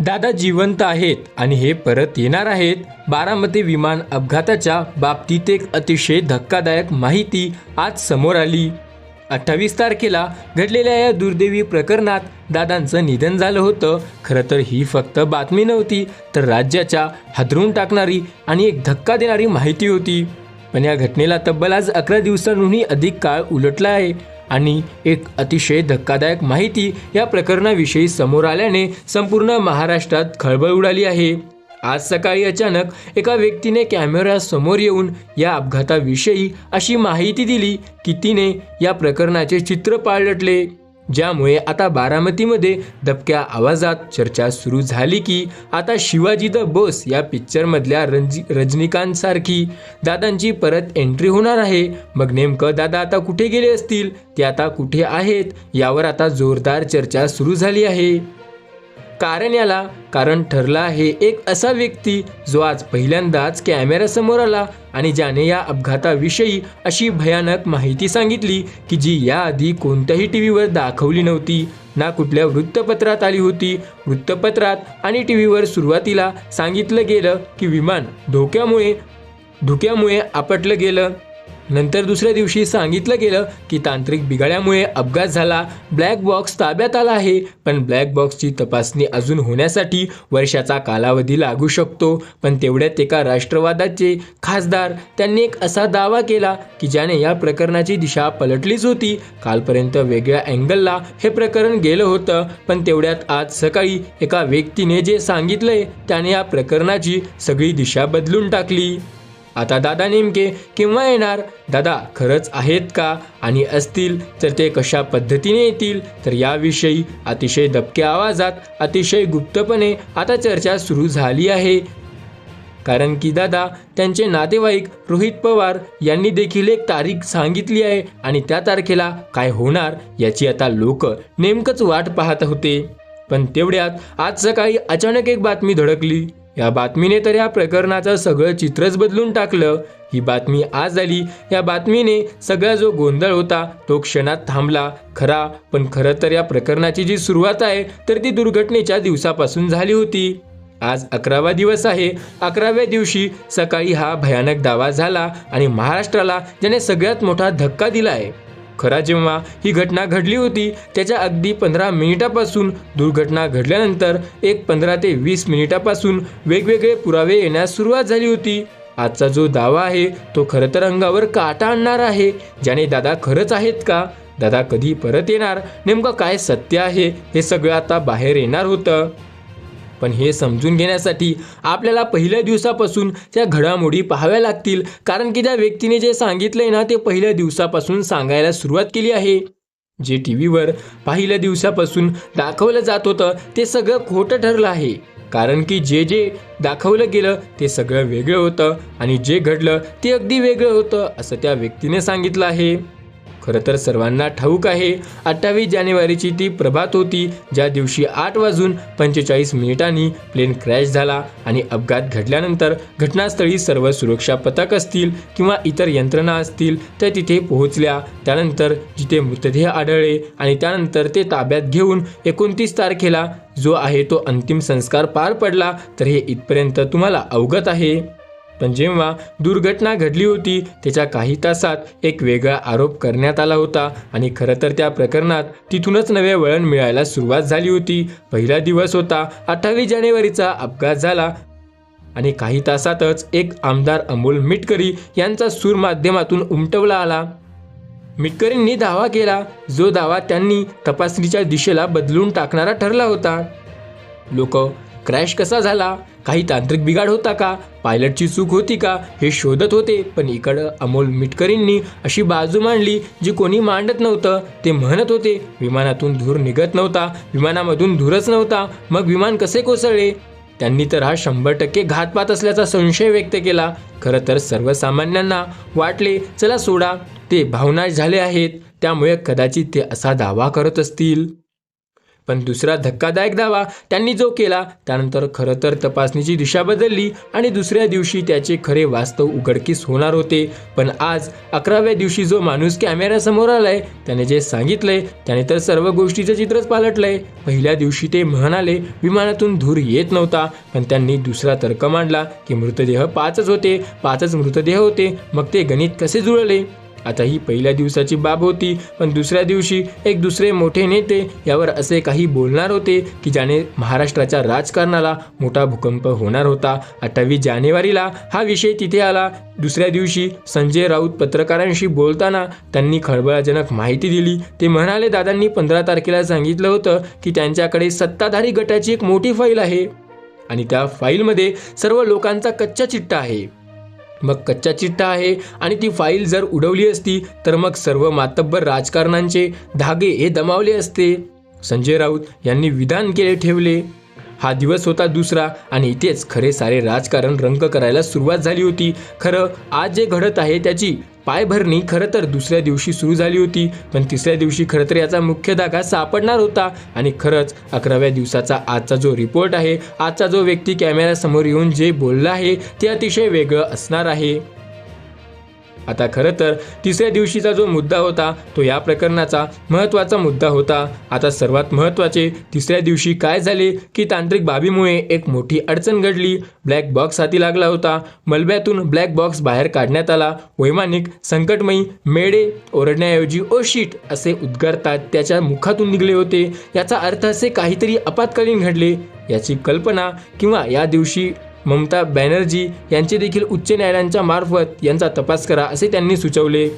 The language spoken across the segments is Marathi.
दादा जिवंत आहेत आणि हे परत येणार आहेत. बारामती विमान अपघाताच्या बाबतीत एक अतिशय धक्कादायक माहिती आज समोर आली. अठ्ठावीस तारखेला घडलेल्या या दुर्दैवी प्रकरणात दादांचं निधन झालं होतं. खरं तर ही फक्त बातमी नव्हती तर राज्याच्या हादरून टाकणारी आणि एक धक्का देणारी माहिती होती. पण या घटनेला तब्बल आज अकरा दिवसांहूनही अधिक काळ उलटला आहे. आणि एक अतिशय धक्कादायक माहिती या प्रकरणाविषयी समोर आल्याने संपूर्ण महाराष्ट्रात खळबळ उडाली आहे. आज सकाळी अचानक एका व्यक्तीने कॅमेऱ्यासमोर येऊन या अपघाताविषयी अशी माहिती दिली की तिने या प्रकरणाचे चित्र पालटले. ज्यामुळे आता बारामतीमध्ये दबक्या आवाजात चर्चा सुरू झाली की आता शिवाजी द बोस या पिक्चरमधल्या रंजी रजनीकांतसारखी दादांची परत एंट्री होणार आहे. मग नेमकं दादा आता कुठे गेले असतील? ते आता कुठे आहेत? यावर आता जोरदार चर्चा सुरू झाली आहे. कारण याला कारण ठरला आहे एक असा व्यक्ती जो आज पहिल्यांदाच कॅमेऱ्यासमोर आला आणि ज्याने या अपघाताविषयी अशी भयानक माहिती सांगितली की जी याआधी कोणत्याही टी व्हीवर दाखवली नव्हती. ना कुठल्या वृत्तपत्रात आली होती. वृत्तपत्रात आणि टी व्हीवर सुरुवातीला सांगितलं गेलं की विमान धोक्यामुळे धुक्यामुळे आपटलं गेलं. नंतर दुसऱ्या दिवशी सांगितलं गेलं की तांत्रिक बिघाड्यामुळे अपघात झाला. ब्लॅक बॉक्स ताब्यात आला आहे पण ब्लॅक बॉक्सची तपासणी अजून होण्यासाठी वर्षाचा कालावधी लागू शकतो. पण तेवढ्यात एका राष्ट्रवादाचे खासदार त्यांनी एक असा दावा केला की ज्याने या प्रकरणाची दिशा पलटलीच होती. कालपर्यंत वेगळ्या अँगलला हे प्रकरण गेलं होतं पण तेवढ्यात आज सकाळी एका व्यक्तीने जे सांगितलंय त्याने या प्रकरणाची सगळी दिशा बदलून टाकली. आता दादा नेमके केव्हा येणार? दादा खरंच आहेत का? आणि असतील तर ते कशा पद्धतीने येतील? तर याविषयी अतिशय दबक्या आवाजात अतिशय गुप्तपणे आता चर्चा सुरू झाली आहे. कारण की दादा त्यांचे नातेवाईक रोहित पवार यांनी देखील एक तारीख सांगितली आहे आणि त्या तारखेला काय होणार याची आता लोक नेमकंच वाट पाहत होते. पण तेवढ्यात आज सकाळी अचानक एक बातमी धडकली. या बातमीने तर या प्रकरणाचं सगळं चित्रच बदलून टाकलं. ही बातमी आज आली. या बातमीने सगळा जो गोंधळ होता तो क्षणात थांबला. खरा पण खरं तर या प्रकरणाची जी सुरुवात आहे तर ती दुर्घटनेच्या दिवसापासून झाली होती. आज अकरावा दिवस आहे. अकराव्या दिवशी सकाळी हा भयानक दावा झाला आणि महाराष्ट्राला ज्याने सगळ्यात मोठा धक्का दिला आहे खरा जेव्हा ही घटना घडली होती त्याच्या अगदी पंधरा मिनिटापासून दुर्घटना घडल्यानंतर एक पंधरा ते वीस मिनिटापासून वेगवेगळे पुरावे येण्यास सुरुवात झाली होती. आजचा जो दावा आहे तो खरं तर अंगावर काटा आणणार आहे. ज्याने दादा खरंच आहेत का? दादा कधी परत येणार? नेमकं काय सत्य आहे? हे सगळं आता बाहेर येणार होतं. पण हे समजून घेण्यासाठी आपल्याला पहिल्या दिवसापासून त्या घडामोडी पाहाव्या लागतील. कारण की त्या व्यक्तीने जे सांगितलंय ना ते पहिल्या दिवसापासून सांगायला सुरुवात केली आहे. जे टी व्हीवर पहिल्या दिवसापासून दाखवलं जात होतं ते सगळं खोटं ठरलं आहे. कारण की जे जे दाखवलं गेलं ते सगळं वेगळं होतं आणि जे घडलं ते अगदी वेगळं होतं असं त्या व्यक्तीने सांगितलं आहे. खरं तर सर्वांना ठाऊक आहे. अठ्ठावीस जानेवारीची ती प्रभात होती ज्या दिवशी आठ वाजून पंचेचाळीस मिनिटांनी प्लेन क्रॅश झाला आणि अपघात घडल्यानंतर घटनास्थळी सर्व सुरक्षा पथक असतील किंवा इतर यंत्रणा असतील त्या तिथे पोहोचल्या. त्यानंतर जिथे मृतदेह आढळले आणि त्यानंतर ते ताब्यात घेऊन एकोणतीस तारखेला जो आहे तो अंतिम संस्कार पार पडला तर हे इथपर्यंत तुम्हाला अवगत आहे. पण जेव्हा दुर्घटना घडली होती त्याच्या काही तासात एक वेगळा आरोप करण्यात आला होता आणि खरं तर त्या प्रकरणात तिथूनच नवे वळण मिळायला सुरुवात झाली होती. पहिला दिवस होता अठ्ठावीस जानेवारीचा अपघात झाला आणि काही तासातच एक आमदार अमोल मिटकरी यांचा सूर माध्यमातून उमटवला आला. मिटकरींनी दावा केला जो दावा त्यांनी तपासणीच्या दिशेला बदलून टाकणारा ठरला होता. लोक क्रॅश कसा झाला? काही तांत्रिक बिघाड होता का? पायलटची चूक होती का? हे शोधत होते पण इकडं अमोल मिटकरींनी अशी बाजू मांडली जी कोणी मांडत नव्हतं. ते म्हणत होते विमानातून धूर निघत नव्हता विमानामधून धूरच नव्हता मग विमान कसे कोसळले? त्यांनी तर हा शंभर टक्के घातपात असल्याचा संशय व्यक्त केला. खरं तर सर्वसामान्यांना वाटले चला सोडा ते भावनाश झाले आहेत त्यामुळे कदाचित ते असा दावा करत असतील. पण दुसरा धक्कादायक दावा त्यांनी जो केला त्यानंतर खरं तर तपासणीची दिशा बदलली आणि दुसऱ्या दिवशी त्याचे खरे वास्तव उघडकीस होणार होते. पण आज अकराव्या दिवशी जो माणूस कॅमेऱ्यासमोर आलाय त्याने जे सांगितलंय त्याने तर सर्व गोष्टीचं चित्रच पालटलंय. पहिल्या दिवशी ते म्हणाले विमानातून धूर येत नव्हता पण त्यांनी दुसरा तर्क मांडला की मृतदेह पाचच होते पाचच मृतदेह होते. मग ते गणित कसे जुळले? आता ही पहिल्या दिवसाची बाब होती पण दुसऱ्या दिवशी एक दुसरे मोठे नेते यावर असे काही बोलणार होते की ज्याने महाराष्ट्राच्या राजकारणाला मोठा भूकंप होणार होता. अठ्ठावीस जानेवारीला हा विषय तिथे आला. दुसऱ्या दिवशी संजय राऊत पत्रकारांशी बोलताना त्यांनी खळबळजनक माहिती दिली. ते म्हणाले दादांनी पंधरा तारखेला सांगितलं होतं की त्यांच्याकडे सत्ताधारी गटाची एक मोठी फाईल आहे आणि त्या फाईलमध्ये सर्व लोकांचा कच्चा चिट्टा आहे. मग कच्चा चिठ्ठा आहे आणि ती फाईल जर उडवली असती तर मग सर्व मातब्बर राजकारणांचे धागे हे दमावले असते. संजय राऊत यांनी विधान केले ठेवले. हा दिवस होता दुसरा आणि इथेच खरे सारे राजकारण रंग करायला सुरुवात झाली होती. खरं आज जे घडत आहे त्याची पायभरणी खरं तर दुसऱ्या दिवशी सुरू झाली होती. पण तिसऱ्या दिवशी खरं तर याचा मुख्य धागा सापडणार होता आणि खरंच अकराव्या दिवसाचा आजचा जो रिपोर्ट आहे आजचा जो व्यक्ती कॅमेऱ्यासमोर येऊन जे बोलला आहे ते अतिशय वेगळं असणार आहे. आता खरं तर तिसऱ्या दिवशीचा जो मुद्दा होता तो या प्रकरणाचा महत्त्वाचा मुद्दा होता. आता सर्वात महत्त्वाचे तिसऱ्या दिवशी काय झाले की तांत्रिक बाबीमुळे एक मोठी अडचण घडली. ब्लॅक बॉक्स हाती लागला होता. मलब्यातून ब्लॅक बॉक्स बाहेर काढण्यात आला. वैमानिक संकटमयी मेडे ओरडण्याऐवजी ओ शीट! असे उद्गारतात त्याच्या मुखातून निघले होते. याचा अर्थ असे काहीतरी आपत्कालीन घडले. याची कल्पना किंवा या दिवशी ममता बॅनर्जी यांचे देखील उच्च न्यायालयांच्या मार्फत यांचा तपास करा असे त्यांनी सुचवले.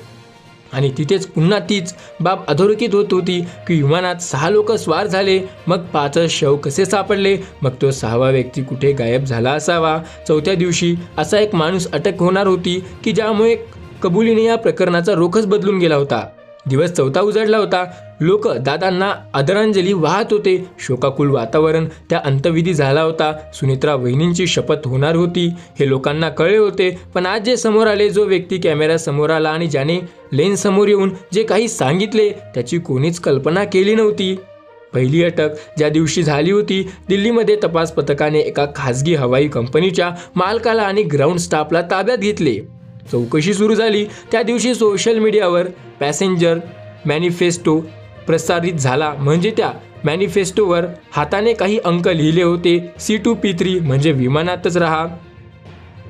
आणि तिथेच पुन्हा तीच बाब अधोरेखित होत होती की विमानात सहा लोक स्वार झाले मग पाच शव कसे सापडले मग तो सहावा व्यक्ती कुठे गायब झाला असावा? चौथ्या दिवशी असा एक माणूस अटक होणार होती की ज्यामुळे कबुलीने या प्रकरणाचा रोखच बदलून गेला होता. दिवस चौथा उजाडला होता. लोक दादांना आदरांजली वाहत होते. शोकाकुल वातावरण त्या अंतविधी झाला होता. सुनित्रा वहिनींची शपथ होणार होती. हे लोकांना कळले होते. पण आज जे समोर आले जो व्यक्ती कॅमेरा समोर आला आणि ज्याने लेन्स समोर येऊन जे काही सांगितले त्याची कोणीच कल्पना केली नव्हती. पहिली अटक ज्या दिवशी झाली होती दिल्लीमध्ये तपास पथकाने एका खासगी हवाई कंपनीच्या मालकाला आणि ग्राउंड स्टाफला ताब्यात घेतले. चौकशी सुरू झाली. त्या दिवशी सोशल मीडियावर पॅसेंजर मॅनिफेस्टो प्रसारित झाला. म्हणजे त्या मॅनिफेस्टोवर हाताने काही अंक लिहिले होते. सी टू पी थ्री म्हणजे विमानातच राहा.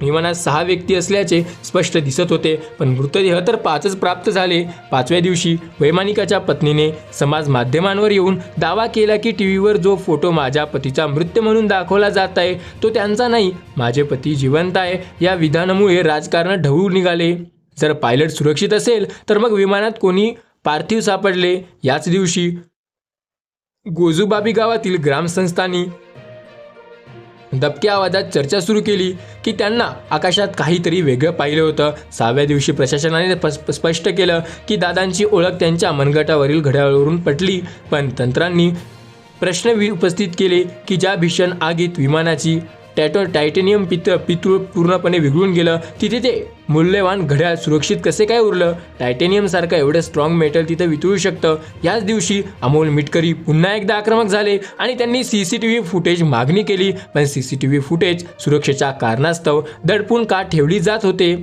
विमानात सहा व्यक्ती असल्याचे स्पष्ट दिसत होते. पण मृतदेह तर पाचच प्राप्त झाले. पाचव्या दिवशी वैमानिकाच्या पत्नीने समाज माध्यमांवर येऊन दावा केला की टी व्हीवर जो फोटो माझ्या पतीचा मृत्यू म्हणून दाखवला जात आहे तो त्यांचा नाही. माझे पती जिवंत आहे. या विधानामुळे राजकारण ढवळून निघाले. जर पायलट सुरक्षित असेल तर मग विमानात कोणी पार्थिव सापडले? याच दिवशी गोजूबाबी गावातील ग्रामसंस्थांनी दबक्या आवाजात चर्चा सुरू केली की त्यांना आकाशात काहीतरी वेगळं पाहिलं होतं. सहाव्या दिवशी प्रशासनाने स्प- स्पष्ट केलं की दादांची ओळख त्यांच्या मनगटावरील घड्याळावरून पटली. पण तंत्रांनी प्रश्न उपस्थित केले की ज्या भीषण आगीत विमानाची टॅटो टायटेनियम पित पितूळ पूर्णपणे विघळून गेलं. तिथे ते मूल्यवान घड्याळ सुरक्षित कसे काय उरलं? टायटेनियमसारखं एवढं स्ट्रॉंग मेटल तिथं वितळू शकतं. याच दिवशी अमोल मिटकरी पुन्हा एकदा आक्रमक झाले आणि त्यांनी C C T V footage मागणी केली. पण C C T V footage सुरक्षेच्या कारणास्तव दडपून का ठेवली जात होते?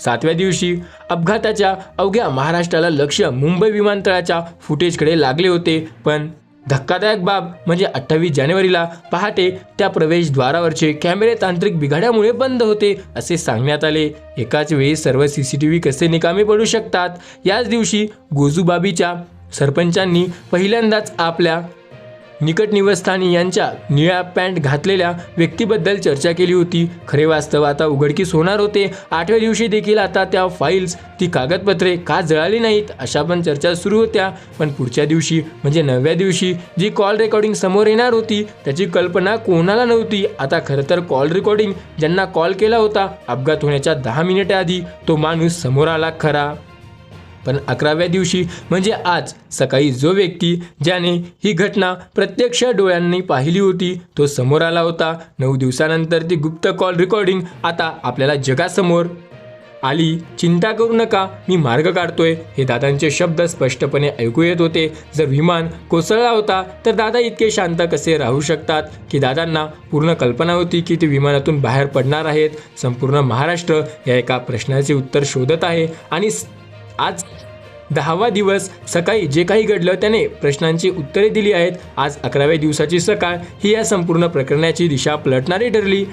सातव्या दिवशी अपघाताच्या अवघ्या महाराष्ट्राला लक्ष मुंबई विमानतळाच्या फुटेजकडे लागले होते. पण धक्कादायक बाब म्हणजे अठ्ठावीस जानेवारीला पहाटे त्या प्रवेशद्वारावरचे कॅमेरे तांत्रिक बिघाड्यामुळे बंद होते असे सांगण्यात आले. एकाच वेळी सर्व सी सी टी व्ही कसे निकामी पडू शकतात? याच दिवशी गोजूबाबीच्या सरपंचांनी पहिल्यांदाच आपल्या निकट निवस्थानी यांच्या निळ्या पॅन्ट घातलेल्या व्यक्तीबद्दल चर्चा केली होती. खरे वास्तव आता उघडकीस होणार होते. आठव्या दिवशी देखील आता त्या फाईल्स ती कागदपत्रे का जळाली नाहीत अशा पण चर्चा सुरू होत्या. पण पुढच्या दिवशी म्हणजे नवव्या दिवशी जी कॉल रेकॉर्डिंग समोर येणार होती त्याची कल्पना कोणाला नव्हती. आता खरं तर कॉल रेकॉर्डिंग ज्यांना कॉल केला होता अपघात होण्याच्या दहा मिनिटे आधी तो माणूस समोर आला खरा. पण अकराव्या दिवशी म्हणजे आज सकाळी जो व्यक्ती ज्याने ही घटना प्रत्यक्ष डोळ्यांनी पाहिली होती तो समोर आला होता. नऊ दिवसानंतर ती गुप्त कॉल रेकॉर्डिंग आता आपल्याला जगासमोर आली. चिंता करू नका मी मार्ग काढतोय. हे दादांचे शब्द स्पष्टपणे ऐकू येत होते. जर विमान कोसळला होता तर दादा इतके शांत कसे राहू शकतात? की दादांना पूर्ण कल्पना होती की ते विमानातून बाहेर पडणार आहेत. संपूर्ण महाराष्ट्र या एका प्रश्नाचे उत्तर शोधत आहे. आणि आज दहावा दिवस सकाळी जे काही घडलं त्याने प्रश्नांची उत्तरे दिली आहेत. आज अकराव्या दिवसाची सकाळ ही या संपूर्ण प्रकरणाची दिशा पलटणारी ठरली.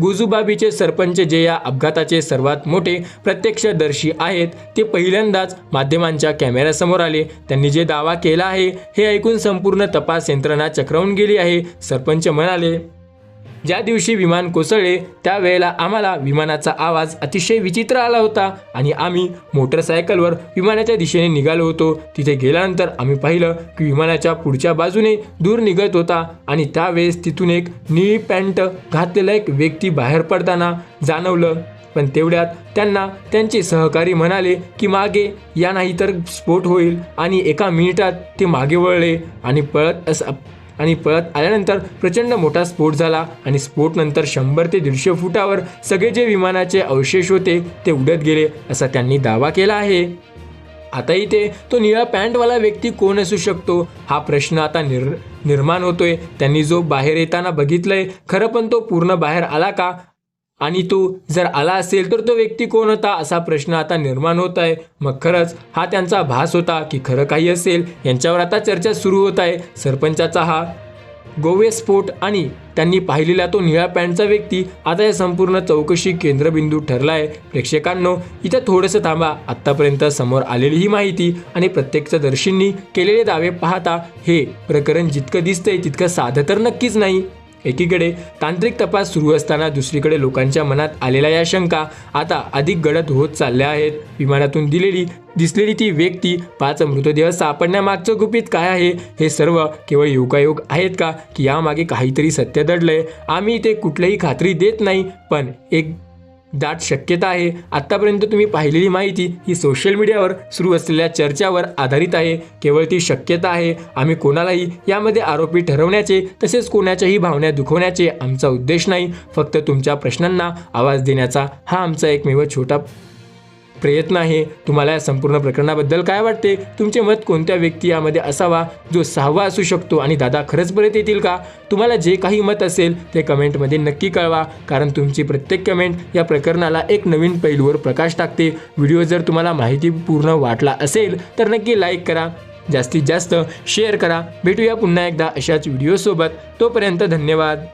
गुजुबाबीचे सरपंच जे या अपघाताचे सर्वात मोठे प्रत्यक्षदर्शी आहेत ते पहिल्यांदाच माध्यमांच्या कॅमेऱ्यासमोर आले. त्यांनी जे दावा केला आहे हे ऐकून संपूर्ण तपास यंत्रणा चक्रावून गेली आहे सरपंच म्हणाले. ज्या दिवशी विमान कोसळले त्यावेळेला आम्हाला विमानाचा आवाज अतिशय विचित्र आला होता आणि आम्ही मोटरसायकलवर विमानाच्या दिशेने निघालो होतो. तिथे गेल्यानंतर आम्ही पाहिलं की विमानाच्या पुढच्या बाजूने दूर निघत होता आणि त्यावेळेस तिथून एक निळी पॅन्ट घातलेला एक व्यक्ती बाहेर पडताना जाणवलं. पण तेवढ्यात त्यांना त्यांचे सहकारी म्हणाले की मागे या नाही तर स्फोट होईल आणि एका मिनिटात ते मागे वळले आणि पळत अस आणि पळत आल्यानंतर प्रचंड मोठा स्फोट झाला आणि स्फोटनंतर शंभर ते दीडशे फुटावर सगळे जे विमानाचे अवशेष होते ते उडत गेले असा त्यांनी दावा केला आहे. आता इथे तो निळा पॅन्टवाला व्यक्ती कोण असू शकतो? हा प्रश्न आता निर निर्माण होतोय. त्यांनी जो बाहेर येताना बघितलंय खरं पण तो पूर्ण बाहेर आला का? आणि तो जर आला असेल तर तो व्यक्ती कोण होता असा प्रश्न आता निर्माण होत आहे. मग खरंच हा त्यांचा भास होता की खरं काही असेल यांच्यावर आता चर्चा सुरू होत आहे. सरपंचाचा हा गोवे स्फोट आणि त्यांनी पाहिलेला तो निळ्या पॅन्टचा व्यक्ती आता या संपूर्ण चौकशी केंद्रबिंदू ठरला आहे प्रेक्षकांनो इथं थोडंसं थांबा. आत्तापर्यंत समोर आलेली ही माहिती आणि प्रत्यक्षदर्शींनी केलेले दावे पाहता हे प्रकरण जितकं दिसतंय तितकं साधं तर नक्कीच नाही. एकीकडे तांत्रिक तपास सुरू असताना दुसरीकडे लोकांच्या मनात आलेल्या या शंका आता अधिक गडद होत चालल्या आहेत. विमानातून दिलेली दिसलेली ती व्यक्ती पाच मृतदेह सापडण्यामागचं गुपित काय आहे? हे सर्व केवळ योगायोग आहेत का? की यामागे काहीतरी सत्य दडलंय. आम्ही इथे कुठलीही खात्री देत नाही पण एक दाट शक्यता आहे. आत्तापर्यंत तुम्ही पाहिलेली माहिती ही सोशल मीडियावर सुरू असलेल्या चर्चावर आधारित आहे. केवळ ती शक्यता आहे. आम्ही कोणालाही यामध्ये आरोपी ठरवण्याचे तसेच कोणाच्याही भावना दुखवण्याचे आमचा उद्देश नाही. फक्त तुमच्या प्रश्नांना आवाज देण्याचा हा आमचा एकमेव छोटा प्रयत्न आहे. तुम्हाला या संपूर्ण प्रकरणाबद्दल काय वाटते? तुमचे मत कोणत्या व्यक्ती यामध्ये असावा? जो सहावा असू शकतो. आणि दादा खरंच परत येतील का? तुम्हाला जे काही मत असेल ते कमेंटमध्ये नक्की कळवा. कारण तुमची प्रत्येक कमेंट या प्रकरणाला एक नवीन पैलूवर प्रकाश टाकते. व्हिडिओ जर तुम्हाला माहितीपूर्ण वाटला असेल तर नक्की लाईक करा. जास्तीत जास्त शेअर करा. भेटूया पुन्हा एकदा अशाच व्हिडिओसोबत. तोपर्यंत धन्यवाद.